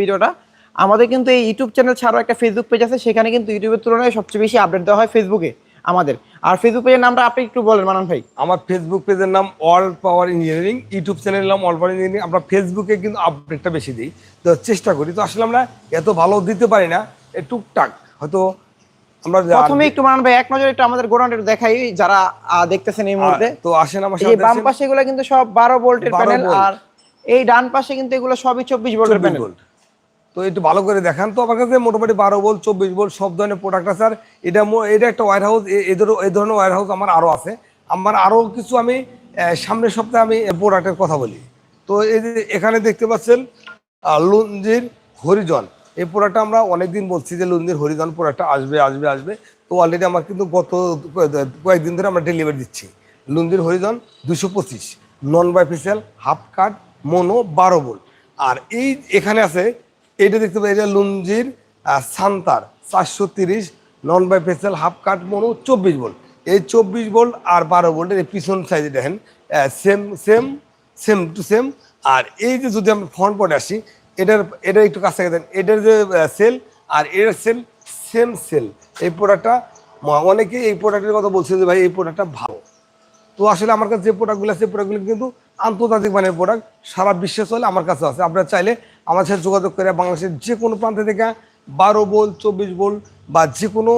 ভিডিওটা। আমাদের কিন্তু এই ইউটিউব চ্যানেল ছাড়াও একটা ফেসবুক পেজ আছে সেখানে কিন্তু ইউটিউবের তুলনায় সবচেয়ে বেশি আপডেট দেওয়া হয় ফেসবুকে আমাদের। আর ফেসবুক পেজের নামটা আপনি একটু বলেন মানান ভাই। আমার ফেসবুক পেজের নাম অল পাওয়ার ইঞ্জিনিয়ারিং ইউটিউব চ্যানেলের নাম অল পাওয়ার ইঞ্জিনিয়ারিং আমরা ফেসবুকে কিন্তু আপডেটটা বেশি দিই। তো চেষ্টা করি তো আসলে আমরা এত ভালো দিতে পারি না টুকটাক। হয়তো আমরা প্রথমে একটু মানান ভাই এক নজরে একটু আমাদের গোডাউনটা একটু দেখাই যারা দেখতেছেন এই মুহূর্তে। তো আসেন আমার সাথে বাম পাশে এগুলো কিন্তু সব বারো ভোল্টের 12 প্যানেল আর এই ডান পাশে কিন্তু এগুলো সবই চব্বিশ ভোল্টের 24 প্যানেল তো একটু ভালো করে দেখান। তো আমার কাছে মোটামুটি বারো ভোল্ট চব্বিশ ভোল্ট সব ধরনের প্রোডাক্ট আছে। আর এটা এটা একটা ওয়ার হাউস এই ধরনের ওয়ার হাউস আমার আরও আছে। আমার আরও কিছু আমি সামনের সপ্তাহে আমি প্রোডাক্টের কথা বলি। তো এই যে এখানে দেখতে পাচ্ছেন লুঞ্জির হরিজন। এই প্রোডাক্টটা আমরা অনেকদিন বলছি যে লুঞ্জির হরিজন প্রোডাক্টটা আসবে আসবে আসবে। তো অলরেডি আমার কিন্তু গত কয়েকদিন ধরে আমরা ডেলিভারি দিচ্ছি। লুঞ্জির হরিজন দুশো পঁচিশ non bifacial half cut mono বারো ভোল্ট আর এই এখানে আছে এইটা দেখতে পাই, এটা লুঞ্জির সান্তার, চারশো তিরিশ non bifacial half cut mono, চব্বিশ ভোল্ট এই চব্বিশ ভোল্ট আর বারো ভোল্টের পিছন সাইজে দেখেন same same same to same আর এই যে যদি আমি ফ্রন্ট পরে আসি, এটার, এটা একটু কাছে দেন এটার যে সেল আর এর সেল সেম সেল এই প্রোডাক্টটা অনেকে এই প্রোডাক্টের কথা বলছে যে, ভাই, এই প্রোডাক্টটা ভালো। তো আসলে আমার কাছে যে প্রোডাক্টগুলো আছে প্রোডাক্টগুলো কিন্তু আন্তর্জাতিক মানের প্রোডাক্ট সারা বিশ্বে চলে আমার কাছে আছে। আপনারা চাইলে আমার সাথে যোগাযোগ করে বাংলাদেশের যে কোনো প্রান্ত থেকে বারো বোল চব্বিশ বোল বা যে কোনো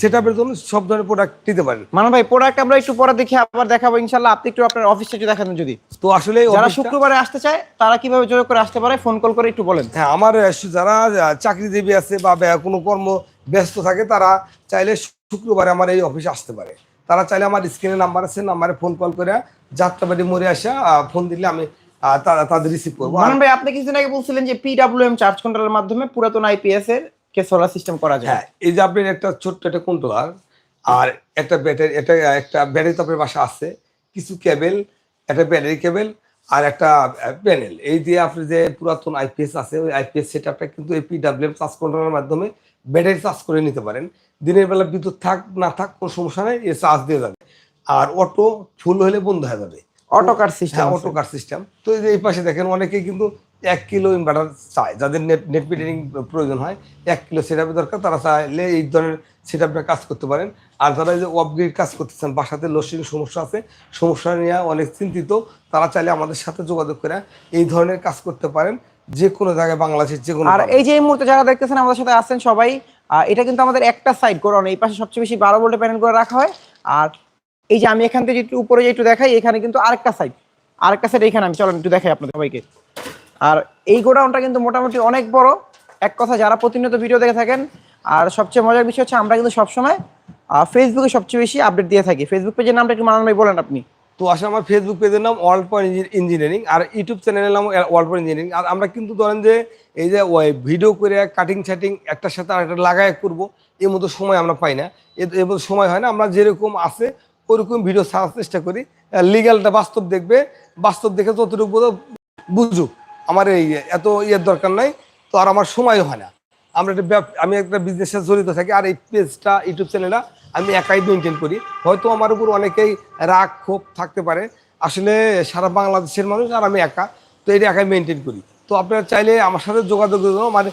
সেট আপের জন্য সব ধরনের প্রোডাক্ট নিতে পারেন। মানান ভাই প্রোডাক্ট আমরা একটু পরে দেখি আবার দেখাবো ইনশাল্লাহ আপনি একটু আপনার অফিসটা একটু দেখান যদি। তো আসলে যারা শুক্রবারে আসতে চায় তারা কীভাবে যোগাযোগ করে আসতে পারে? ফোন কল করে একটু বলেন। হ্যাঁ আমার যারা চাকরিজীবী আছে বা কোনো কর্ম ব্যস্ত থাকে তারা চাইলে শুক্রবারে আমার এই অফিসে আসতে পারে। তারা চাইলে আমার স্ক্রিনে নাম্বার আছে নাম্বারে ফোন কল করে যাত্রাবাড়ি মরে আসা ফোন দিলে আমি আহ, তা- তাদের রিসিভ করব। আর- ভাই আপনি কিছুদিন আগে বলছিলেন যে পিডব্লিউএম চার্জ কন্ট্রোলের মাধ্যমে পুরাতন আইপিএস এর কে সোলার সিস্টেম করা যায়। হ্যাঁ এই যে আপনার একটা ছোট্ট একটা কন্ট্রোলার আর একটা ব্যাটারি এটা একটা ব্যাটারি তো আপনার বাসা আছে কিছু কেবল একটা ব্যাটারি কেবল আর একটা প্যানেল এই দিয়ে আপনি যে পুরাতন আইপিএস আছে ওই আইপিএস সেট আপটা কিন্তু এই পিডাব্লিউএম চার্জ কন্ট্রোলের মাধ্যমে ব্যাটারি চার্জ করে নিতে পারেন। দিনের বেলা বিদ্যুৎ থাক না থাক কোনো সমস্যা নেই এ চার্জ দিয়ে যাবে। আর অটো ফুল হলে বন্ধ হয়ে যাবে। অটো কার সিস্টেম হ্যাঁ অটো কার সিস্টেম তো এই যে এই পাশে দেখেন অনেকেই কিন্তু এক কিলো ইনভার্টার চায়। যাদের নেট নেট মিটারিং প্রয়োজন হয় এক কিলো সেটআপের দরকার তারা চাইলে এই ধরনের সেটআপটা কাজ করতে পারেন। আর যারা এই যে অপগ্রেড কাজ করতেছেন বাসাতে লোডশেডিং সমস্যা আছে সমস্যা নিয়ে অনেক চিন্তিত তারা চাইলে আমাদের সাথে যোগাযোগ করে এই ধরনের কাজ করতে পারেন। যে কোনো জায়গায় বাংলাদেশের যে কোনো আর এই যে এই মুহূর্তে যারা দেখতেছেন আমাদের সাথে আছেন সবাই। এটা কিন্তু আমাদের একটা সাইড গোডাউন এই পাশে সবচেয়ে বেশি বারো ভোল্টের প্যানেল করে রাখা হয়। আর এই যে আমি এখান থেকে একটু উপরে একটু দেখাই, এখানে কিন্তু আরেকটা সাইড আরেকটা সাইড এখানে আমি, চলেন একটু দেখাই আপনাদের সবাইকে। আর এই গোডাউনটা কিন্তু মোটামুটি অনেক বড়। এক কথা, যারা প্রতিনিয়ত ভিডিও দেখে থাকেন, আর সবচেয়ে মজার বিষয় হচ্ছে আমরা কিন্তু সবসময় ফেসবুকে সবচেয়ে বেশি আপডেট দিয়ে থাকি। ফেসবুক পেজের নামটা একটু মানান ভাই বলেন আপনি। তো আসলে আমার ফেসবুক পেজের নাম ওয়ার্ল্ড পয়েন্ট ইঞ্জিনিয়ারিং আর ইউটিউব চ্যানেলের নাম ওয়ার্ল্ড পয়েন্ট ইঞ্জিনিয়ারিং আর আমরা কিন্তু ধরেন যে, এই যে ভিডিও করে কাটিং ছাটিং একটার সাথে আরেকটা লাগায় করব, এর মতো সময় আমরা পাই না। এর মতো সময় হয় না। আমরা যেরকম আছে ওরকম ভিডিও ছাড়ার চেষ্টা করি। লিগালটা বাস্তব দেখবে। বাস্তব দেখে যতটুকু বোঝো, বুঝুক। আমার এই এত ইয়ের দরকার নাই, তো আর আমার সময় হয় না। আমরা একটা আমি একটা বিজনেসে জড়িত থাকি, আর এই পেজটা ইউটিউব চ্যানেলটা আমি একাই মেনটেন করি। হয়তো আমার উপর অনেকেই রাগ, ক্ষোভ থাকতে পারে। আসলে সারা বাংলাদেশের মানুষ আর আমি একা, তো এটা একাই মেনটেন করি। তো আপনারা চাইলে আমার সাথে যোগাযোগ আমার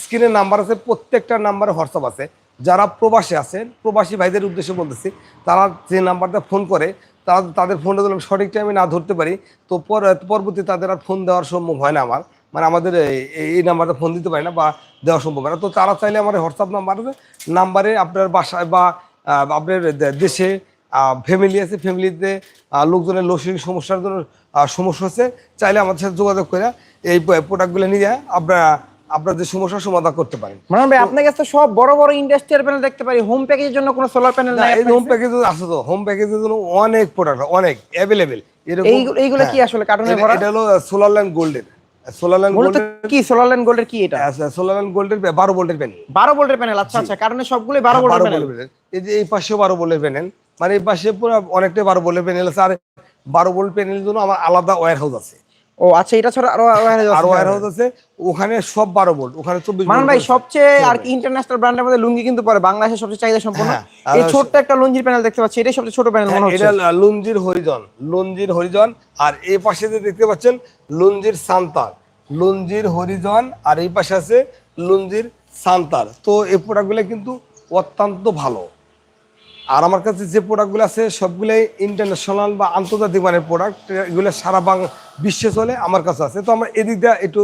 স্ক্রিনের নাম্বার আছে, প্রত্যেকটা নাম্বারে হোয়াটসঅ্যাপ আছে। যারা প্রবাসী আছেন, প্রবাসী ভাইদের উদ্দেশ্যে বলতেছি, তারা যে নাম্বারটা ফোন করে, তারা তাদের ফোনটা যদি সঠিক টাইমে না ধরতে পারি, তো পর পরবর্তী তাদের আর ফোন দেওয়ার সম্ভব হয় না আমার। মানে আমাদের এই- নাম্বারটা ফোন দিতে পারি না বা দেওয়া সম্ভব হয় না। তো তারা চাইলে আমার হোয়াটসঅ্যাপ নাম্বার আছে, নাম্বারে আপনার বাসায় বা আপনার দেশে ফ্যামিলি আছে ফ্যামিলিতে লোকজনের লোসিং সমস্যার জন্য সমস্যা হচ্ছে, চাইলে আমাদের সাথে যোগাযোগ করে এই প্রোডাক্টগুলো নিয়ে আপনারা আপনার যে সমস্যার সমাধান করতে পারেন। মানান ভাই আপনার কাছে সব বড় বড় ইন্ডাস্ট্রিয়াল প্যানেল দেখতে পারি হোম প্যাকেজের জন্য কোনো সোলার প্যানেল নাই এই হোম প্যাকেজ আছে তো হোম প্যাকেজের জন্য অনেক প্রোডাক্ট অনেক অ্যাভেলেবেল এইগুলো এইগুলো কি আসলে কার্টুনে ভরা? এটা হলো সোলার লাইন গোল্ডের সোলার মূলত গোল্ডের কি? সোলার লাইন গোল্ডের কি এটা? সোলার লাইন গোল্ডের বারো ভোল্টের প্যানেল বারো ভোল্টের প্যানেল আচ্ছা আচ্ছা কারণে সবগুলোই বারো ভোল্টের প্যানেল এই যে এই পাশেও বারো ভোল্টের প্যানেল মানে এই পাশে পুরো অনেকটা বারো ভোল্টের প্যানেল আছে আর বারো ভোল্ট প্যানেলের জন্য আমার আলাদা ওয়্যার হাউস আছে। ও আচ্ছা এটা ছাড়া আরও আর ওয়্যার হাউস আছে। ওখানে সব বারো ভোল্ট ওখানে চব্বিশ মান ভাই সবচেয়ে আর কি ইন্টারন্যাশনাল ব্র্যান্ডের মধ্যে লুঙ্গি কিন্তু পরে বাংলাদেশের সবচেয়ে চাহিদা সম্পন্ন। হ্যাঁ, এই ছোট্ট একটা লুঙ্গির প্যানেল দেখতে পাচ্ছি এটাই সবচেয়ে ছোট প্যানেল মনে হ্যাঁ, হচ্ছে। এটা লুঞ্জির হরিজন লুঞ্জির হরিজন আর এই পাশে যে দেখতে পাচ্ছেন লুঞ্জির সান্তার লুঞ্জির হরিজন আর এই পাশে আছে লুঞ্জির সান্তার তো এই প্রোডাক্টগুলো কিন্তু অত্যন্ত ভালো। আর আমার কাছে যে প্রোডাক্টগুলো আছে সবগুলোই ইন্টারন্যাশনাল বা আন্তর্জাতিক মানের প্রোডাক্ট এগুলো সারা বাং বিশ্বে চলে আমার কাছে আছে। তো আমরা এদিক দিয়ে একটু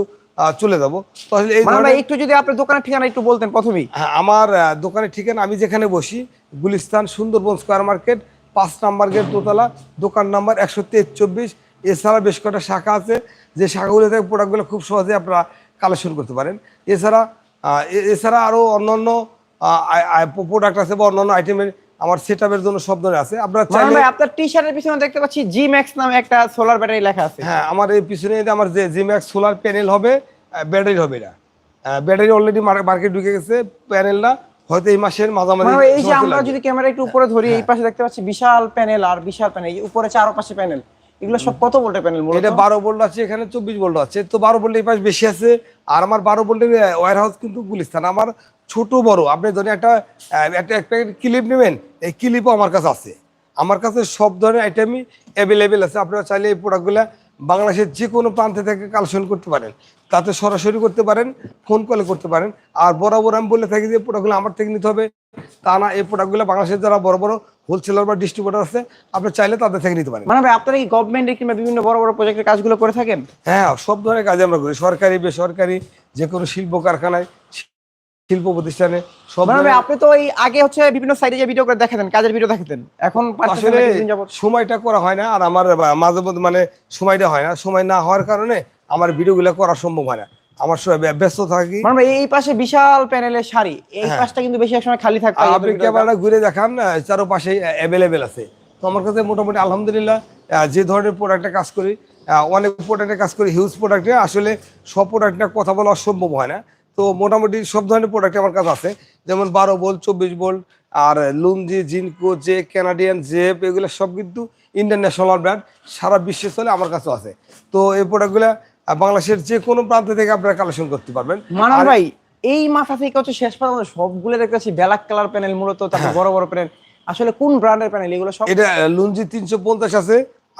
চলে যাব। তাহলে এই একটু যদি আপনার দোকানের ঠিকানা একটু বলতেন প্রথমেই। হ্যাঁ আমার দোকানের ঠিকানা আমি যেখানে বসি গুলিস্তান সুন্দরবন স্কোয়ার মার্কেট পাঁচ নাম্বার গেট দোতলা দোকান নাম্বার একশো তেইশ চব্বিশ। এছাড়া বেশ কয়েকটা শাখা আছে যে শাখাগুলো থেকে প্রোডাক্টগুলো খুব সহজে আপনারা কালেকশন করতে পারেন। এছাড়া এছাড়া আরও অন্যান্য প্রোডাক্ট আছে বা অন্যান্য আইটেমের আমার সেট জন্য সব ধরনের আছে। আপনারা চাইলে ভাই আপনার টি শার্টের পিছনে দেখতে পাচ্ছি জি ম্যাক্স নামে একটা সোলার ব্যাটারি লেখা আছে। হ্যাঁ আমার এই পিছনে আমার যে জিম্যাক্স সোলার প্যানেল হবে ব্যাটারি হবে না ব্যাটারি অলরেডি মার্কেট ঢুকে গেছে প্যানেলটা হয়তো এই মাসের মাঝামাঝি মানে এই যে আমরা যদি ক্যামেরা একটু উপরে ধরি এই পাশে দেখতে পাচ্ছি বিশাল প্যানেল আর বিশাল প্যানেল উপরে চারপাশে প্যানেল এগুলো সব কত ভোল্টের প্যানেল এটা বারো ভোল্ট আছে এখানে চব্বিশ ভোল্ট আছে। তো বারো ভোল্টের পাশ বেশি আছে আর আমার বারো ভোল্টের ওয়ার হাউস কিন্তু গুলিস্তান। আমার ছোট বড়। আপনি ধরেন একটা একটা একটা ক্লিপ নেবেন এই ক্লিপও আমার কাছে আছে। আমার কাছে সব ধরনের আইটেমই অ্যাভেলেবেল আছে। আপনারা চাইলে এই প্রোডাক্টগুলো বাংলাদেশের যে কোনো প্রান্তে থেকে কালেকশন করতে পারেন। তাতে সরাসরি করতে পারেন ফোন কলে করতে পারেন। আর বরাবর আমি বলে থাকি যে প্রোডাক্টগুলো আমার থেকে নিতে হবে। তা না এই প্রোডাক্টগুলো বাংলাদেশের যারা বড় বড় হোলসেলার বা ডিস্ট্রিবিউটার আছে আপনি চাইলে তাদের থেকে নিতে পারেন। মানে আপনারা কি গভর্নমেন্টের কিংবা বিভিন্ন বড় বড় প্রজেক্টের কাজগুলো করে থাকেন? হ্যাঁ সব ধরনের কাজ আমরা করি। সরকারি বেসরকারি যে কোনো শিল্প কারখানায় শিল্প প্রতিষ্ঠানে সব মানে আপনি তো এই আগে হচ্ছে বিভিন্ন সাইডে যে ভিডিও করে দেখাতেন কাজের ভিডিও দেখাতেন। এখন আসলে। সময়টা করা হয় না আর আমার মাঝে মধ্যে মানে সময়টা হয় না। সময় না হওয়ার কারণে আমার ভিডিওগুলো করা সম্ভব হয় না। আমার ব্যস্ত থাকি। মানে এই পাশে বিশাল প্যানেলের সারি এই হ্যাঁ। পাশটা কিন্তু বেশি সময় খালি এই আপনি। ক্যামেরাটা ঘুরে দেখান চারোপাশে অ্যাভেলেবেল আছে। তো আমার কাছে মোটামুটি আলহামদুলিল্লাহ যে ধরনের প্রোডাক্টে কাজ করি অনেক প্রোডাক্টে কাজ করি হিউজ প্রোডাক্টে আসলে সব প্রোডাক্টে কথা বলা সম্ভব হয় না। তো মোটামুটি সব ধরনের প্রোডাক্ট আমার কাছে আছে। যেমন বারো ভোল্ট চব্বিশ ভোল্ট আর লুঞ্জি জিনকো জে কানাডিয়ান জেপ এগুলো সব কিন্তু ইন্টারন্যাশনাল ব্র্যান্ড সারা বিশ্বে চলে আমার কাছে আছে। তো এই প্রোডাক্টগুলো বাংলাদেশের যে কোনো প্রান্ত থেকে আপনারা কালেকশন করতে পারবেন। মানব ভাই এই মাথা থেকে হচ্ছে শেষ পর্যন্ত সবগুলো দেখতেছি ব্ল্যাক কালার প্যানেল মূলত তারপর বড় বড় প্যানেল আসলে কোন ব্র্যান্ডের প্যানেল এগুলো সব এটা লুঞ্জি তিনশো পঞ্চাশ আছে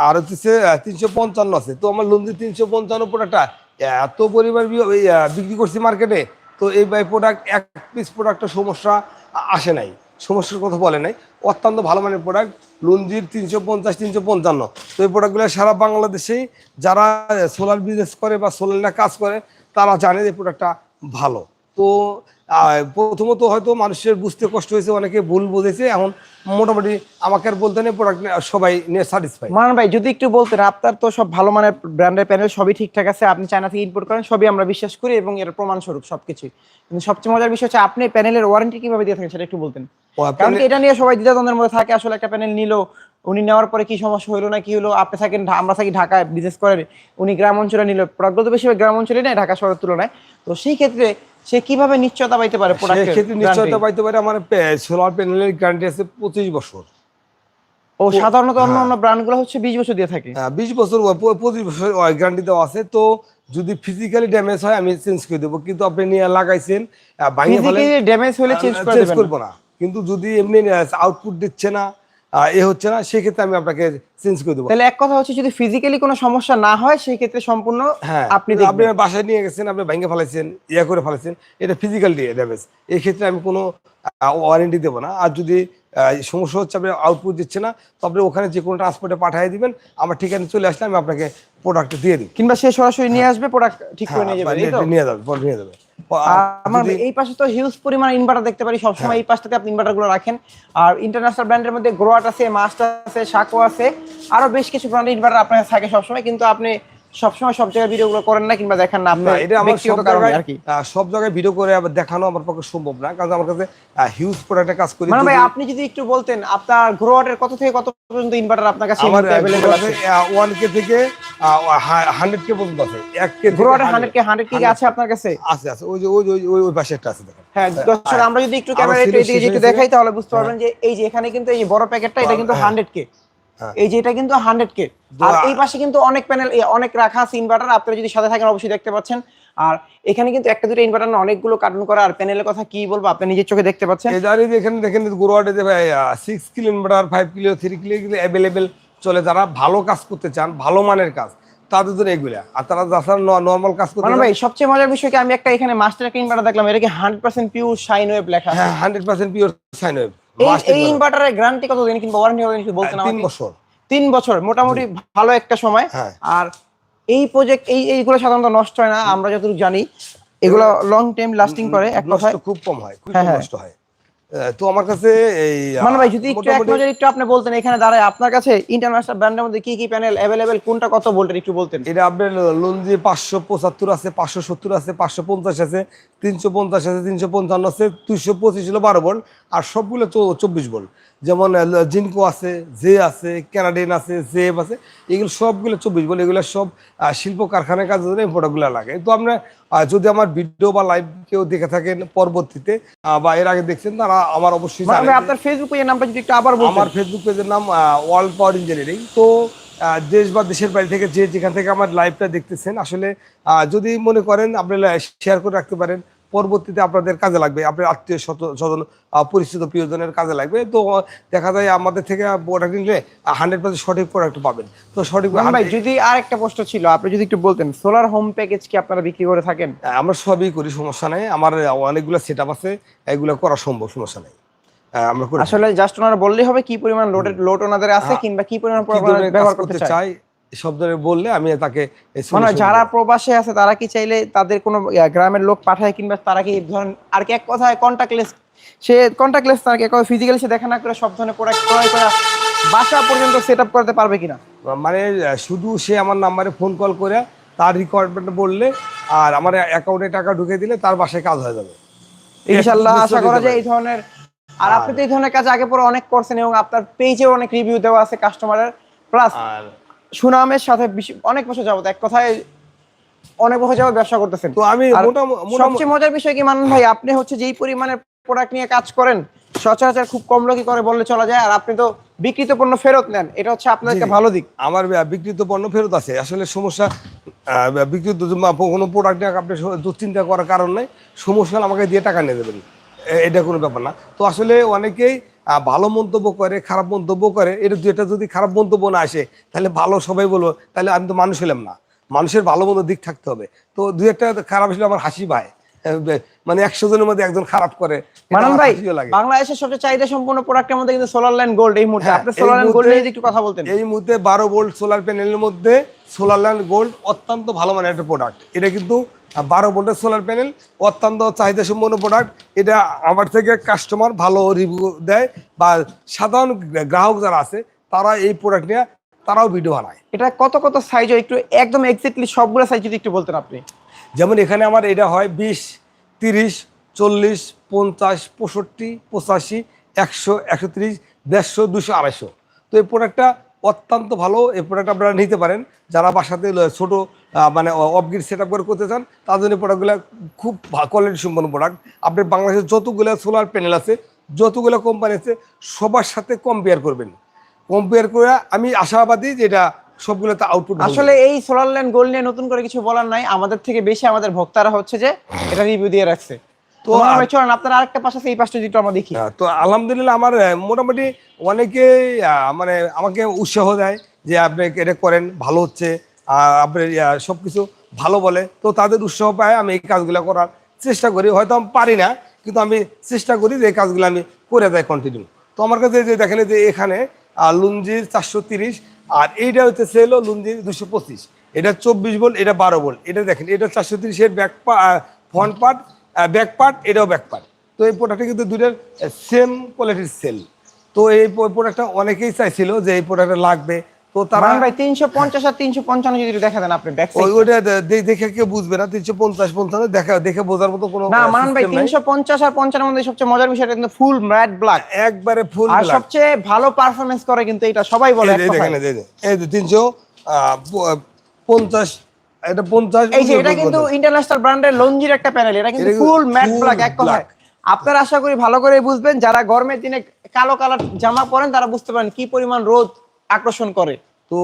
আর হচ্ছে তিনশো পঞ্চান্ন আছে। তো আমার লুঞ্জি তিনশো পঞ্চান্ন প্রোডাক্টটা এত পরিমাণ বিক্রি করছি মার্কেটে, তো এই বাই প্রোডাক্ট এক পিস প্রোডাক্টের সমস্যা আসে নাই। সমস্যার কথা বলে নাই। অত্যন্ত ভালো মানের প্রোডাক্ট লুঞ্জির তিনশো পঞ্চাশ, তিনশো পঞ্চান্ন। তো এই প্রোডাক্টগুলো সারা বাংলাদেশেই যারা সোলার বিজনেস করে বা সোলার কাজ করে, তারা জানে যে প্রোডাক্টটা ভালো। তো প্রথমত হয়তো মানুষের বুঝতে কষ্ট হয়েছে অনেকে ভুল বুঝেছে এখন মোটামুটি আমাকে আর বলতে নেই প্রোডাক্ট সবাই নিয়ে স্যাটিসফাই মান ভাই যদি একটু বলতেন আপনার তো সব ভালো মানের ব্র্যান্ডের প্যানেল সবই ঠিকঠাক আছে আপনি চায়না থেকে ইম্পোর্ট করেন সবই আমরা বিশ্বাস করি এবং এর প্রমাণ স্বরূপ সবকিছুই। কিন্তু সবচেয়ে মজার বিষয় হচ্ছে আপনি প্যানেলের ওয়ারেন্টি কীভাবে দিয়ে থাকেন সেটা একটু বলতেন। কারণ এটা নিয়ে সবাই দ্বিধাদ্বন্দ্বের মধ্যে থাকে আসলে একটা প্যানেল নিল উনি নেওয়ার পরে কি সমস্যা হলো না কি হলো আপনি থাকেন আমরা থাকি ঢাকায় বিজনেস করেন। উনি গ্রাম অঞ্চলে নিল। প্রোডাক্টগুলো তো বেশিরভাগ গ্রাম অঞ্চলে নেয় ঢাকা শহরের তুলনায়। তো সেই ক্ষেত্রে সে কীভাবে নিশ্চয়তা পাইতে পারে নিশ্চয়তা পাইতে পারে আমার সোলার প্যানেলের গ্যারান্টি আছে পঁচিশ বছর। ও সাধারণত অন্য হ্যাঁ। অন্য ব্র্যান্ডগুলো হচ্ছে বিশ বছর দিয়ে থাকে। বিশ বছর পঁচিশ বছর গ্যারান্টি দেওয়া আছে। তো যদি ফিজিক্যালি ড্যামেজ হয় আমি চেঞ্জ করে দেবো। কিন্তু আপনি নিয়ে লাগাইছেন ড্যামেজ হলে চেঞ্জ করব না। কিন্তু যদি এমনি আউটপুট দিচ্ছে না এ হচ্ছে না সেক্ষেত্রে আমি আপনাকে চেঞ্জ করে দেবো। তাহলে এক কথা হচ্ছে যদি ফিজিক্যালি কোনো সমস্যা না হয় সেই ক্ষেত্রে সম্পূর্ণ হ্যাঁ আপনি আপনি বাসায় নিয়ে গেছেন আপনি ভেঙে ফেলেছেন ইয়া করে ফেলেছেন এটা ফিজিক্যাল ড্যামেজ এই ক্ষেত্রে আমি কোনো ওয়ারেন্টি দেবো না। আর যদি সমস্যা হচ্ছে আপনি আউটপুট দিচ্ছে না তো আপনি ওখানে যে কোনো ট্রান্সপোর্টে পাঠিয়ে দিবেন আমার ঠিকানা চলে আসলে আমি আপনাকে প্রোডাক্ট দিয়ে দিই কিংবা সে সরাসরি নিয়ে আসবে প্রোডাক্ট ঠিক করে নিয়ে যাবে হ্যাঁ, নিয়ে যাবে নিয়ে যাবে। আর আমার এই পাশে তো হিউজ পরিমাণ ইনভার্টার দেখতে পারি সবসময় এই পাশটাতে আপনি ইনভার্টারগুলো রাখেন। আর ইন্টারন্যাশনাল ব্র্যান্ডের মধ্যে গ্রোয়াট আছে মাস্টার আছে সাকো আছে আরও বেশ কিছু ব্র্যান্ডের ইনভার্টার আপনার থাকে সবসময় কিন্তু আপনি সবসময় সব জায়গায় ভিডিওগুলো করেন না কিংবা দেখান না আপনার এটা আমার সব কারণে জায়গায় আর কি। সব জায়গায় ভিডিও করে আবার দেখানো আমার পক্ষে সম্ভব না কারণ আমার কাছে হিউজ প্রোডাক্টে কাজ করি মানে ভাই আপনি যদি একটু বলতেন আপনার গ্রোয়াটের কত থেকে কত পর্যন্ত ইনভার্টার আপনার কাছে অ্যাভেলেবল আছে? ওয়ান কে থেকে হান্ড্রেড কে পর্যন্ত আছে এক কে থেকে গ্রোয়াটের 100 কে হান্ড্রেড কে আছে আপনার কাছে? আছে আছে ওই যে ওই ওই ওই পাশে একটা আছে দেখেন। হ্যাঁ দর্শক আমরা যদি একটু ক্যামেরা একটু এদিকে একটু দেখাই তাহলে বুঝতে পারবেন যে এই যে এখানে কিন্তু এই বড় প্যাকেটটা এটা কিন্তু হ্যাঁ। হান্ড্রেড কে হ্যাঁ। এই যে এটা কিন্তু হান্ড্রেড কে আর এই পাশে কিন্তু অনেক প্যানেল অনেক রাখা আছে ইনভার্টার আপনারা যদি সাথে থাকেন অবশ্যই দেখতে পাচ্ছেন। আর এখানে কিন্তু একটা দুটো ইনভার্টার না অনেকগুলো কার্টুন করা আর প্যানেলের কথা কি বলব আপনি নিজের চোখে দেখতে পাচ্ছেন। দাঁড়িয়ে এখানে দেখেন গোরোয়াটে যে ভাই six kilo inverter five kilo three kilo এগুলো অ্যাভেলেবেল চলে। যারা ভালো কাজ করতে চান ভালো মানের কাজ তাদের জন্য এগুলা। আর তারা যারা নর্মাল কাজ করতে মানে ভাই সবচেয়ে মজার বিষয় কি আমি একটা এখানে মাস্টার একটা ইনভার্টার দেখলাম এটা কি hundred percent pure sine wave লেখা হ্যাঁ hundred percent pure sine wave এই ইনভার্টারের গ্যারান্টি কত দিন কিংবা ওয়ারেন্টি কতদিন একটু বলতেন তিন বছর। তিন বছর মোটামুটি ভালো একটা সময়। হ্যাঁ। আর এই প্রজেক্ট এই এইগুলো সাধারণত নষ্ট হয় না আমরা যতটুকু জানি এগুলো লং টাইম লাস্টিং করে এক কথায়। খুব কম হয় খুব হ্যাঁ, হ্যাঁ। নষ্ট হয়। তো আমার কাছে এই মানে ভাই যদি একটু এক নজর একটু আপনি বলতেন এখানে দাঁড়ায় আপনার কাছে ইন্টারন্যাশনাল ব্র্যান্ডের মধ্যে কি কি প্যানেল অ্যাভেলেবেল কোনটা কত ভোল্টের একটু বলতেন। এটা আপনার লঞ্জি পাঁচশো পঁচাত্তর আছে পাঁচশো সত্তর আছে পাঁচশো পঞ্চাশ আছে তিনশো পঞ্চাশ আছে তিনশো পঞ্চান্ন আছে দুইশো পঁচিশ হলো বারো ভোল্ট আর সবগুলো চৌ- চব্বিশ ভোল্ট যেমন জিনকো আছে জে আছে ক্যানাডিয়ান আছে জেব আছে এগুলো সবগুলো চব্বিশ ভোল্ট এগুলো সব শিল্প কারখানার কাজের জন্য এই প্রোডাক্টগুলো লাগে। তো আপনার আহ, যদি আমার ভিডিও বা লাইভ কেউ দেখে থাকেন পরবর্তীতে বা এর আগে দেখছেন তারা আমার অবশ্যই মানে আপনার ফেসবুক পেজের নামটা যদি একটু আবার আমার ফেসবুক পেজের নাম ওয়ার্ল্ড পাওয়ার ইঞ্জিনিয়ারিং তো দেশ বা দেশের বাইরে থেকে যে যেখান থেকে আমার লাইভটা দেখতেছেন আসলে আহ, যদি মনে করেন আপনি শেয়ার করে রাখতে পারেন পরবর্তীতে আপনাদের কাজে লাগবে। আপনার আত্মীয় স্বজন পরিচিত প্রিয়জনের কাজে লাগবে। তো দেখা যায় আমাদের থেকে প্রোডাক্ট নিলে হান্ড্রেড পার্সেন্ট সঠিক প্রোডাক্ট পাবেন। তো সঠিক ভাই যদি আর একটা প্রশ্ন ছিল আপনি যদি একটু বলতেন সোলার হোম প্যাকেজ কি আপনারা বিক্রি করে থাকেন? আমরা সবই করি সমস্যা নেই। আমার অনেকগুলো সেট আপ আছে এগুলো করা সম্ভব সমস্যা নেই। আমরা আসলে জাস্ট ওনারা বললেই হবে কি পরিমাণ লোডের লোড ওনাদের আছে। কিংবা কি পরিমাণ ব্যবহার করতে চাই সব ধরনের বললে আমি তাকে এই মানে যারা। প্রবাসে আছে তারা কি চাইলে তাদের কোনো গ্রামের লোক পাঠায় কিংবা তারা কি ধরেন আর কি এক কথায় কন্টাক্টলেস সে কন্টাক্টলেস তাকে ফিজিক্যালি সে দেখা না করে সব ধরনের প্রোডাক্ট ক্রয় করে বাসা পর্যন্ত সেট আপ করতে পারবে কিনা? মানে শুধু সে আমার নাম্বারে ফোন কল করে তার রিকোয়ারমেন্ট বললে আর আমার অ্যাকাউন্টে টাকা ঢুকে দিলে তার বাসায় কাজ হয়ে যাবে। ইনশাল্লাহ আশা করা যায় এই ধরনের আর আপনি তো এই ধরনের কাজ আগে পরে অনেক করছেন এবং আপনার পেজেও অনেক রিভিউ দেওয়া আছে কাস্টমারের প্লাস আর সুনামের সাথে অনেক বছর যাবত এক কথায় অনেক বছর যাবত ব্যবসা করতেছেন। তো আমি সবচেয়ে মজার বিষয় কি মানন ভাই আপনি হচ্ছে যেই পরিমাণে প্রোডাক্ট নিয়ে কাজ করেন সচরাচর খুব কম লোকই করে বললে চলা যায় আর আপনি তো বিক্রিত পণ্য ফেরত নেন এটা হচ্ছে আপনার একটা ভালো দিক। আমার আহ, বিক্রিত পণ্য ফেরত আছে। আসলে সমস্যা যে কোনো প্রোডাক্ট নিয়ে আপনি দুশ্চিন্তা করার কারণ নাই। সমস্যা আমাকে দিয়ে টাকা নিয়ে দেবেন। এটা কোনো ব্যাপার না। তো আসলে অনেকেই ভালো মন্তব্য করে খারাপ মন্তব্য করে এটা এটা যদি খারাপ মন্তব্য না আসে তাহলে ভালো সবাই বলব তাহলে আমি তো মানুষ হলাম না। মানুষের ভালো মন্দ দিক থাকতে হবে। তো দু একটা খারাপ আসলে আমার হাসি পায়। মানে একশো জনের মধ্যে একজন খারাপ করে মানন ভাই বাংলাদেশের সবচেয়ে চাহিদা সম্পূর্ণ প্রোডাক্টের মধ্যে কিন্তু সোলার লাইন গোল্ড এই মুহূর্তে। হ্যাঁ, আপনি সোলার লাইন গোল্ড নিয়ে একটু কথা বলতেন। এই মুহূর্তে বারো ভোল্ট সোলার প্যানেলের মধ্যে সোলার ল্যান্ড গোল্ড অত্যন্ত ভালো মানের একটা প্রোডাক্ট এটা কিন্তু বারো ভোল্টের সোলার প্যানেল অত্যন্ত চাহিদা সম্পন্ন প্রোডাক্ট এটা আমার থেকে কাস্টমার ভালো রিভিউ দেয় বা সাধারণ গ্রাহক যারা আছে তারা এই প্রোডাক্ট নিয়ে তারাও ভিডিও বানায়। এটা কত কত সাইজ হয় একটু একদম এক্স্যাক্টলি সবগুলো সাইজ যদি একটু বলতেন আপনি। যেমন এখানে আমার এটা হয় বিশ তিরিশ চল্লিশ পঞ্চাশ পঁয়ষট্টি পঁচাশি একশো একশো তিরিশ দেড়শো দুশো আড়াইশো। তো এই প্রোডাক্টটা অত্যন্ত ভালো এই প্রোডাক্ট আপনারা নিতে পারেন। যারা বাসাতে ছোট মানে অফগির সেট আপ করে করতে চান তার জন্য প্রোডাক্টগুলো খুব কোয়ালিটি সম্পন্ন প্রোডাক্ট আপনি বাংলাদেশের যতগুলো সোলার প্যানেল আছে যতগুলো কোম্পানি আছে সবার সাথে কম্পেয়ার করবেন। কম্পেয়ার করে আমি আশাবাদী যে এটা সবগুলোতে আউটপুট আসলে এই সোলার লাইন গোল্ড নিয়ে নতুন করে কিছু বলার নাই। আমাদের থেকে বেশি আমাদের ভক্তারা হচ্ছে যে এটা রিভিউ দিয়ে রাখছে। তো চলেন আপনার আরেকটা পাশে আছে এই পাশটা একটু আমরা দেখি। হ্যাঁ, তো আলহামদুলিল্লাহ আমার মোটামুটি অনেকে মানে আমাকে উৎসাহ দেয় যে আপনি এটা করেন ভালো হচ্ছে। আহ, আপনি সব কিছু ভালো বলে। তো তাদের উৎসাহ পায় আমি এই কাজগুলো করার চেষ্টা করি। হয়তো আমি পারি না কিন্তু আমি চেষ্টা করি যে এই কাজগুলো আমি করে যাই কন্টিনিউ তো আমার কাছে যে দেখেন যে এখানে লুঞ্জির চারশো তিরিশ আর এইটা হচ্ছে সেল লুঞ্জির দুশো পঁচিশ। এটা চব্বিশ ভোল্ট এটা বারো ভোল্ট। এটা দেখেন এটা চারশো তিরিশের back front part back part এটাও ব্যাক পার্ট তো এই প্রোডাক্টটা কিন্তু দুটোর সেম কোয়ালিটির সেল তো এই প্রোডাক্টটা অনেকেই চাইছিল যে এই প্রোডাক্টটা লাগবে। তো তারা ভাই তিনশো পঞ্চাশ আর তিনশো পঞ্চান্ন যদি দেখা দেন আপনি ব্যাক ওই ওইটা দে- দে- দেখে কেউ বুঝবে না তিনশো পঞ্চাশ পঞ্চান্ন দেখা দেখে বোঝার মতো কোনো না মানন ভাই system নাই। তিনশো পঞ্চাশ মধ্যে সবচেয়ে মজার বিষয়টা কিন্তু ফুল ম্যাট ব্ল্যাক একবারে ফুল আর সবচেয়ে ভালো পারফরমেন্স করে কিন্তু এটা সবাই বলে এক দেখেন এই যে- এই যে তিনশো পঞ্চাশ এটা পঞ্চাশ এই যে এটা কিন্তু ইন্টারন্যাশনাল ব্র্যান্ডের লঞ্জির একটা প্যানেল এটা কিন্তু ফুল ম্যাট ব্ল্যাক এক কথায়। আপনারা আশা করি ভালো করে বুঝবেন যারা গরমের দিনে কালো কালার জামা পরেন তারা বুঝতে পারেন কি পরিমাণ রোদ। আকর্ষণ করে। তো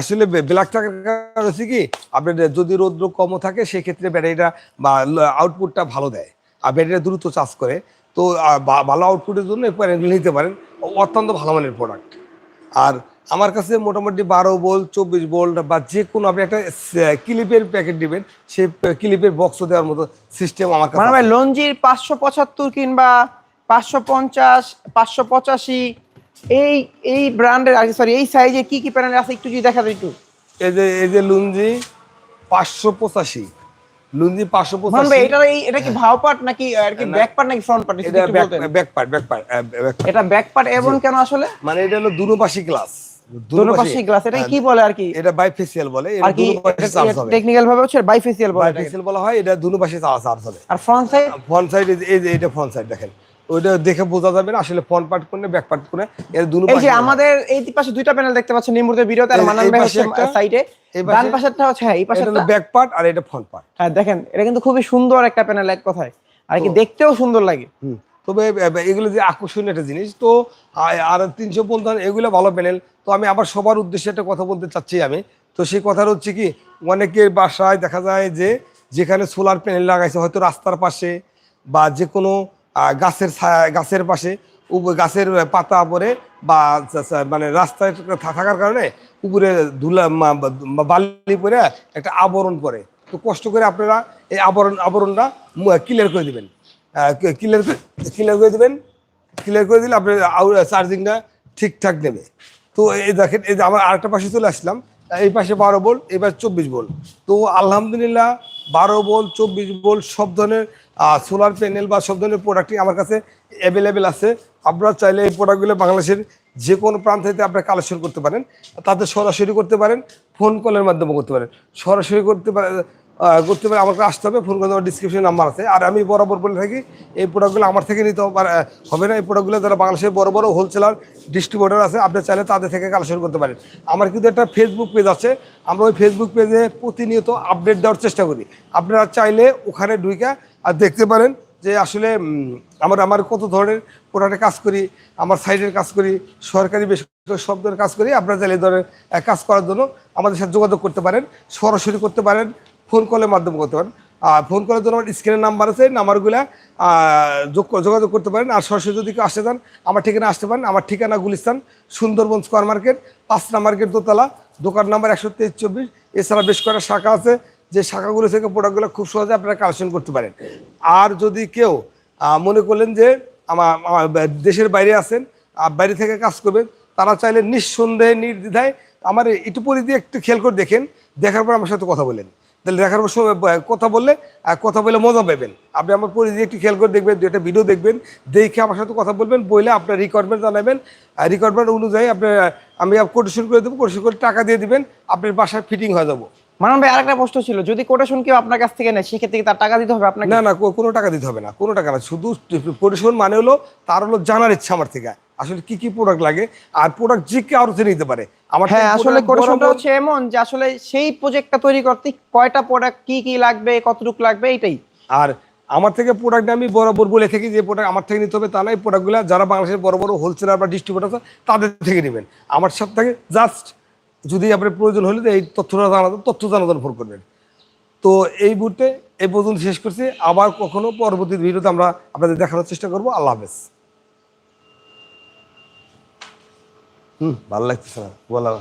আসলে ব্ল্যাক টাকার কারণ হচ্ছে কি আপনার যদি রৌদ্র কম থাকে সেক্ষেত্রে ব্যাটারিটা বা আউটপুটটা ভালো দেয়। আর ব্যাটারিটা দ্রুত চার্জ করে। তো ভালো আউটপুটের জন্য প্যানেলগুলো নিতে পারেন। অত্যন্ত ভালো মানের প্রোডাক্ট আর আমার কাছে মোটামুটি বারো বোল্ট চব্বিশ বোল্ট বা যে কোনো আপনি একটা ক্লিপের প্যাকেট দিবেন সেই ক্লিপের বক্স দেওয়ার মতো সিস্টেম আমার কাছে মানে। লঞ্জির পাঁচশো পঁচাত্তর কিংবা পাঁচশো পঞ্চাশ পাঁচশো পঁচাশি এই এই ব্র্যান্ডের আর সরি এই সাইজে কি কি প্যানেল আছে একটু যদি দেখা যায় একটু। এই যে এই যে লুঞ্জি পাঁচশো পঁচাশি। লুঞ্জি পাঁচশো পঁচাশি। এটা এই এটা কি ভাও পার্ট নাকি আর কি ব্যাক পার্ট নাকি ফ্রন্ট পার্ট এটা ব্যাক পার্ট ব্যাক পার্ট এটা ব্যাক পার্ট এবং কেন আসলে? মানে এটা হলো দুনুপাশি গ্লাস দুটো পাশে গ্লাস এটা কি বলে আর কি? এটা বাইফেসিয়াল বলে আর কি টেকনিক্যাল ভাবে হচ্ছে বাইফেসিয়াল বলে বাইফেসিয়াল বলা হয় এটা দুনুপাশি চার্জ হবে। আর ফ্রন্ট সাইড ফ্রন্ট সাইড এই যে এটা ফ্রন্ট সাইড দেখেন। ওইটা দেখে বোঝা যাবে না আসলে ফ্রন্ট পার্ট কোনে ব্যাক পার্ট কোনে এর দুনো এই যে আমাদের এই পাশে দুইটা প্যানেল দেখতে পাচ্ছেন নিমুরতে ভিডিওতে আর মানান ভাই একটা, সাইডে ডান পাশে- পাশেরটা হচ্ছে হ্যাঁ এই পাশেরটা ব্যাক পার্ট আর এটা ফ্রন্ট পার্ট হ্যাঁ দেখেন এটা কিন্তু খুবই সুন্দর একটা প্যানেল এক কথায়। আর কি দেখতেও সুন্দর লাগে। তবে এগুলো যে আকর্ষণীয় একটা জিনিস তো আর তিনশো পঞ্চান্ন এগুলো ভালো প্যানেল তো আমি আবার সবার উদ্দেশ্যে একটা কথা বলতে চাচ্ছি আমি। তো সেই কথাটা হচ্ছে কি অনেকের বাসায় দেখা যায় যে যেখানে সোলার প্যানেল লাগাইছে হয়তো রাস্তার পাশে বা যে কোনো গাছের গাছের পাশে গাছের পাতা পরে বা মানে রাস্তায় থাকার কারণে উপরে ধুলা বালি পরে একটা আবরণ পরে তো কষ্ট করে আপনারা এই আবরণ, আবরণটা ক্লিয়ার করে দেবেন। ক্লিয়ার ক্লিয়ার করে দেবেন। ক্লিয়ার করে দিলে আপনার চার্জিংটা ঠিকঠাক নেবে। তো এই দেখেন, এই যে আমার আরেকটা পাশে চলে আসলাম। এই পাশে বারো বোল্ট এই পাশে চব্বিশ বোল্ট তো আলহামদুলিল্লাহ, বারো বোল্ট চব্বিশ বোল্ট সব ধরনের সোলার প্যানেল বা সব ধরনের প্রোডাক্টই আমার কাছে অ্যাভেলেবেল আছে। আপনারা চাইলে এই প্রোডাক্টগুলো বাংলাদেশের যে কোনো প্রান্ত থেকে আপনারা কালেকশন করতে পারেন। তাতে সরাসরি করতে পারেন ফোন কলের মাধ্যমে করতে পারেন। সরাসরি করতে পারেন করতে পারে, আমাকে আসতে হবে ফোন করে ডিসক্রিপশন নাম্বার আছে। আর আমি বরাবর বলে থাকি, এই প্রোডাক্টগুলো আমার থেকে নিতে হবে না। এই প্রোডাক্টগুলো যারা বাংলাদেশের বড় বড় হোলসেলার ডিস্ট্রিবিউটার আছে, আপনি চাইলে তাদের থেকে কালেকশন করতে পারেন। আমার কিন্তু একটা ফেসবুক পেজ আছে। আমরা ওই ফেসবুক পেজে প্রতিনিয়ত আপডেট দেওয়ার চেষ্টা করি। আপনারা চাইলে ওখানে ঢুইকা আর দেখতে পারেন যে আসলে আমার আমার কত ধরনের প্রোডাক্টে কাজ করি, আমার সাইডের কাজ করি, সরকারি বেসরকারি সব ধরনের কাজ করি, আপনারা এই ধরনের কাজ করার জন্য আমাদের সাথে যোগাযোগ করতে পারেন, সরাসরি করতে পারেন ফোন কলের মাধ্যমে করতে পারেন। আর ফোন করার জন্য আমার স্ক্রিনের নাম্বার আছে নাম্বারগুলো যোগ- যোগাযোগ করতে পারেন। আর সরাসরি যদি কেউ আসতে চান, আমার ঠিকানা আসতে পারেন, আমার ঠিকানা গুলিস্তান, সুন্দরবন স্কোয়ার মার্কেট পাঁচ মার্কেট দোতলা, দোকান নাম্বার একশো তেইশ চব্বিশ, এছাড়া বেশ কয়েকটা শাখা আছে যে শাখাগুলো থেকে প্রোডাক্টগুলো খুব সহজে আপনারা কালেকশন করতে পারেন। আর যদি কেউ মনে করলেন যে আমার দেশের বাইরে আছেন বাইরে থেকে কাজ করবেন, তারা চাইলে নিঃসন্দেহে, নির্দ্বিধায় আমার একটু পরে দিয়ে একটু খেয়াল করে দেখেন, দেখার পর আমার সাথে কথা বলেন। তাহলে দেখার পর কথা বললে কথা বলে মজা পাবেন। আপনি আমার পরে দিয়ে একটু খেয়াল করে দেখবেন দু একটা ভিডিও দেখবেন, দেখে আমার সাথে কথা বলবেন বলে আপনার রিকোয়ারমেন্ট জানাবেন রিকোয়ারমেন্ট অনুযায়ী আপনার, আমি কোটেশন করে দেবো কোটেশন করে টাকা দিয়ে দিবেন, আপনার বাসায় ফিটিং হয়ে যাব। মানান ভাই আরেকটা প্রশ্ন ছিল যদি কোটেশন কেউ আপনার কাছ থেকে নেয় সেক্ষেত্রে কি তার টাকা দিতে হবে আপনাকে? না না কোনো টাকা দিতে হবে না কোনো টাকা না শুধু পরিশোধন মানে হলো তার হলো জানার ইচ্ছা আমার থেকে আসলে কি কি প্রোডাক্ট লাগে আর প্রোডাক্ট যে কেউ আরও নিতে পারে। আমার হ্যাঁ আসলে কোটেশনটা হচ্ছে এমন যে আসলে সেই প্রজেক্টটা তৈরি করতে কয়টা প্রোডাক্ট কি কি লাগবে কতটুকু লাগবে এইটাই। আর আমার থেকে প্রোডাক্ট আমি বরাবর বলে থাকি যে প্রোডাক্ট আমার থেকে নিতে হবে তা নয় প্রোডাক্টগুলো যারা বাংলাদেশের বড় বড় হোলসেলার বা ডিস্ট্রিবিউটার তাদের থেকে নেবেন। আমার সাথে থেকে জাস্ট যদি আপনার প্রয়োজন হলে এই তথ্যটা জানা তথ্য জানার ফোন করবেন। তো এই মুহূর্তে, এই পর্যন্ত শেষ করছি। আবার কখনো পরবর্তী ভিডিওতে আমরা আপনাদের দেখানোর চেষ্টা করব। আল্লাহ হাফেজ। হুম, ভালো লাগতেছে না।